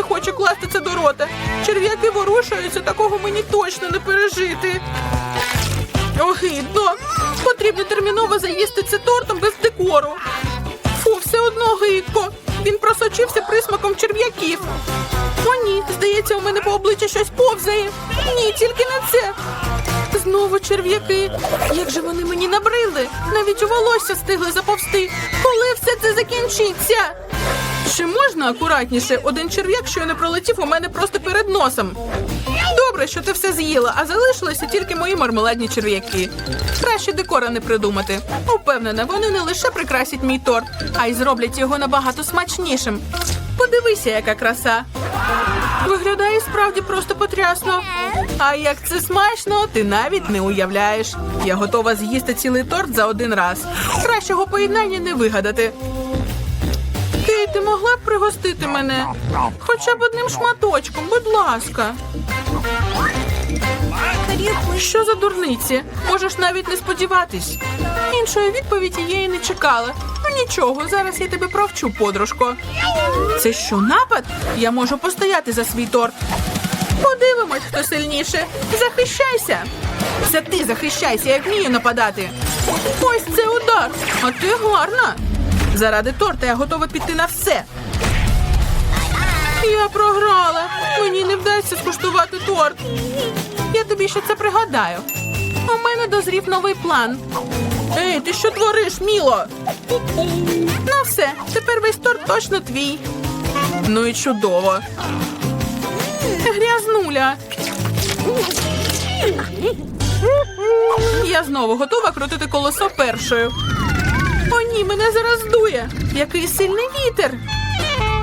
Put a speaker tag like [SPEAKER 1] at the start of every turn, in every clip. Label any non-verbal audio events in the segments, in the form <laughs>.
[SPEAKER 1] Не хочу класти це до рота. Черв'яки ворушаються, такого мені точно не пережити. Огидно. Потрібно терміново заїсти це тортом без декору. Фу, все одно гидко. Він просочився присмаком черв'яків. Здається, у мене по обличчю щось повзає. Ні, тільки не це. Знову черв'яки. Як же вони мені набрили? Навіть у волосся стигли заповзти. Коли все це закінчиться? Чи можна акуратніше? Один черв'як, що не пролетів у мене просто перед носом. Добре, що ти все з'їла, а залишилися тільки мої мармеладні черв'яки. Краще декора не придумати. Упевнена, вони не лише прикрасять мій торт, а й зроблять його набагато смачнішим. Подивися, яка краса. Виглядає справді просто потрясно. А як це смачно, ти навіть не уявляєш. Я готова з'їсти цілий торт за один раз. Кращого поєднання не вигадати. Кейт, ти могла б пригостити мене? Хоча б одним шматочком, будь ласка. Що за дурниці? Можеш навіть не сподіватись. Іншої відповіді я і не чекала. Ну нічого, зараз я тебе провчу, подружко. Це що, напад? Я можу постояти за свій торт. Подивимось, хто сильніше. Захищайся. Це ти захищайся, я вмію нападати. Ось це удар. А ти гарна. Заради торта я готова піти на все. Я програла. Мені не вдасться скуштувати торт. Я тобі ще це пригадаю. У мене дозрів новий план. Ей, ти що твориш, Міло? Ну все, тепер весь торт точно твій. Ну і чудово. Грязнуля. Я знову готова крутити колесо першою. О, ні, мене зараз здує. Який сильний вітер.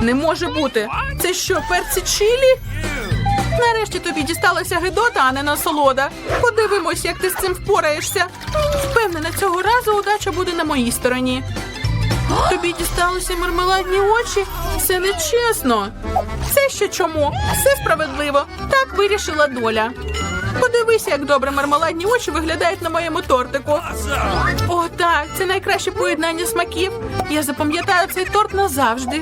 [SPEAKER 1] Не може бути. Це що, перці чилі? Нарешті тобі дісталася гидота, а не насолода. Подивимось, як ти з цим впораєшся. Впевнена, цього разу удача буде на моїй стороні. Тобі дісталися мармеладні очі? Це нечесно. Це ще чому? Все справедливо. Так вирішила доля. Подивися, як добре мармеладні очі виглядають на моєму тортику. О, так, це найкраще поєднання смаків. Я запам'ятаю цей торт назавжди.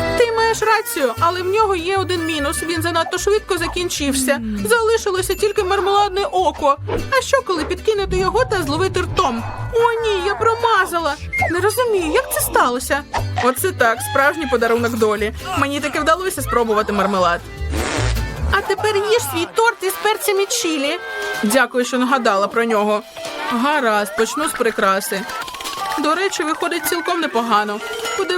[SPEAKER 1] Ти маєш рацію, але в нього є один мінус. Він занадто швидко закінчився. Залишилося тільки мармеладне око. А що, коли підкинути його та зловити ртом? О, ні, я промазала. Не розумію, як це сталося. Оце так, справжній подарунок долі. Мені таки вдалося спробувати мармелад. А тепер їж свій торт із перцями чилі. Дякую, що нагадала про нього. Гаразд, почну з прикраси. До речі, виходить цілком непогано.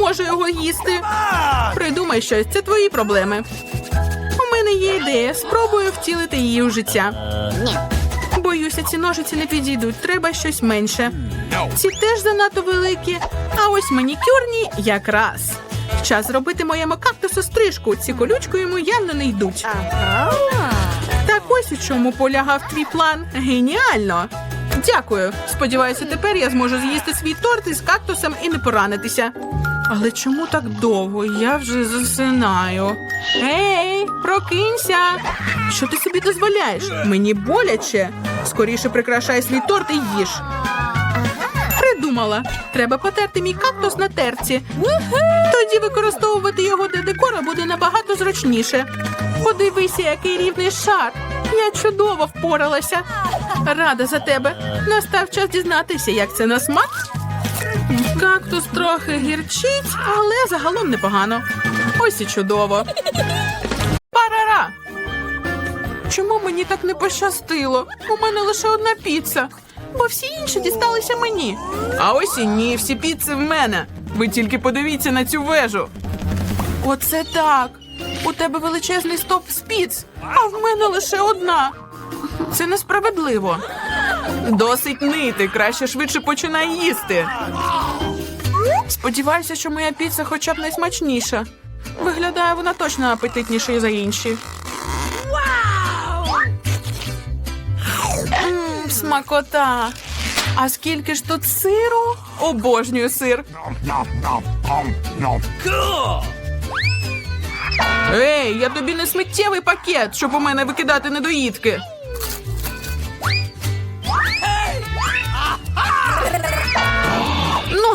[SPEAKER 1] Можу його їсти. Придумай щось, це твої проблеми. У мене є ідея. Спробую втілити її у життя. Боюся, ці ножиці не підійдуть. Треба щось менше. Ці теж занадто великі, а ось манікюрні якраз. Час зробити моєму кактусу стрижку. Ці колючки йому явно не йдуть. Так ось у чому полягав твій план. Геніально! Дякую. Сподіваюся, тепер я зможу з'їсти свій торт із кактусом і не поранитися. Але чому так довго? Я вже засинаю. Ей, прокинься! Що ти собі дозволяєш? Мені боляче. Скоріше прикрашай свій торт і їж. Придумала. Треба потерти мій кактус на терці. Тоді використовувати його для декора буде набагато зручніше. Подивися, який рівний шар. Я чудово впоралася. Рада за тебе. Настав час дізнатися, як це на смак. Кактус трохи гірчить, але загалом непогано. Ось і чудово. Парара! Чому мені так не пощастило? У мене лише одна піца, бо всі інші дісталися мені. А ось і ні, всі піци в мене. Ви тільки подивіться на цю вежу. Оце так. У тебе величезний стоп з піц, а в мене лише одна. Це несправедливо. Досить нити, краще швидше починай їсти. Сподіваюся, що моя піца хоча б найсмачніша. Виглядає вона точно апетитнішою за інші. Мм, смакота. А скільки ж тут сиру? Обожнюю сир. Ей, я тобі не сміттєвий пакет, щоб у мене викидати недоїдки.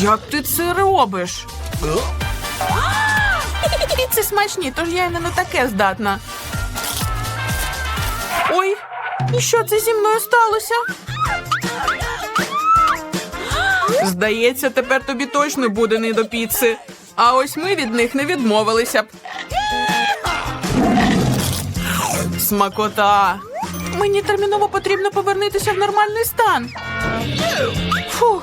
[SPEAKER 1] Як ти це робиш? <laughs> Піци смачні, тож я й не на таке здатна. Ой, і що це зі мною сталося? Здається, тепер тобі точно буде не до піци. А ось ми від них не відмовилися б. Смакота. Мені терміново потрібно повернутися в нормальний стан. Фух,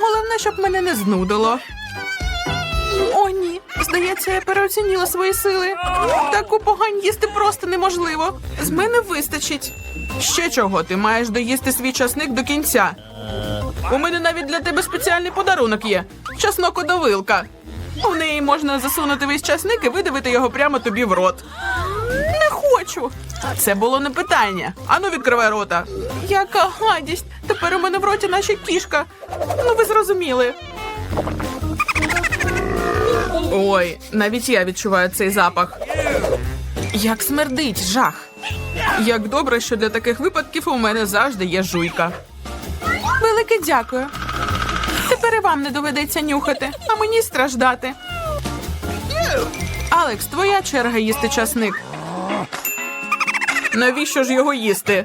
[SPEAKER 1] Головне, щоб мене не знудило. О, ні. Здається, я переоцінила свої сили. Таку погань їсти просто неможливо. З мене вистачить. Ще чого, ти маєш доїсти свій часник до кінця. У мене навіть для тебе спеціальний подарунок є. Часнокодовилка. У неї можна засунути весь часник і видавити його прямо тобі в рот. Не хочу. Це було не питання. Ану, відкривай рота. Яка гадість! Тепер у мене в роті наче кішка. Ну, ви зрозуміли. Ой, навіть я відчуваю цей запах. Як смердить, жах. Як добре, що для таких випадків у мене завжди є жуйка. Велике дякую. Тепер і вам не доведеться нюхати, а мені страждати. Алекс, твоя черга їсти часник. Навіщо ж його їсти?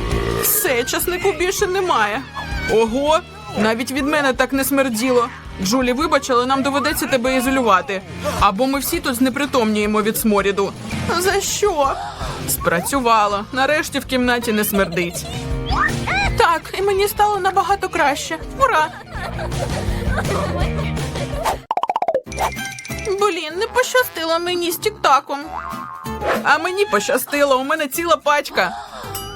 [SPEAKER 1] Все, часнику більше немає. Ого, навіть від мене так не смерділо. Джулі, вибач, але нам доведеться тебе ізолювати. Або ми всі тут знепритомніємо від сморіду. За що? Спрацювало. Нарешті в кімнаті не смердить. Так, і мені стало набагато краще. Ура! Блін, не пощастило мені з тіктаком. А мені пощастило, у мене ціла пачка.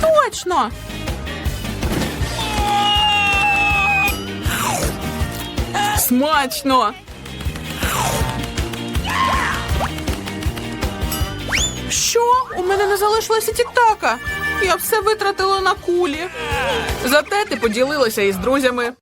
[SPEAKER 1] Точно. Смачно. Що? У мене не залишилося тіктака. Я все витратила на кулі. Зате ти поділилася із друзями.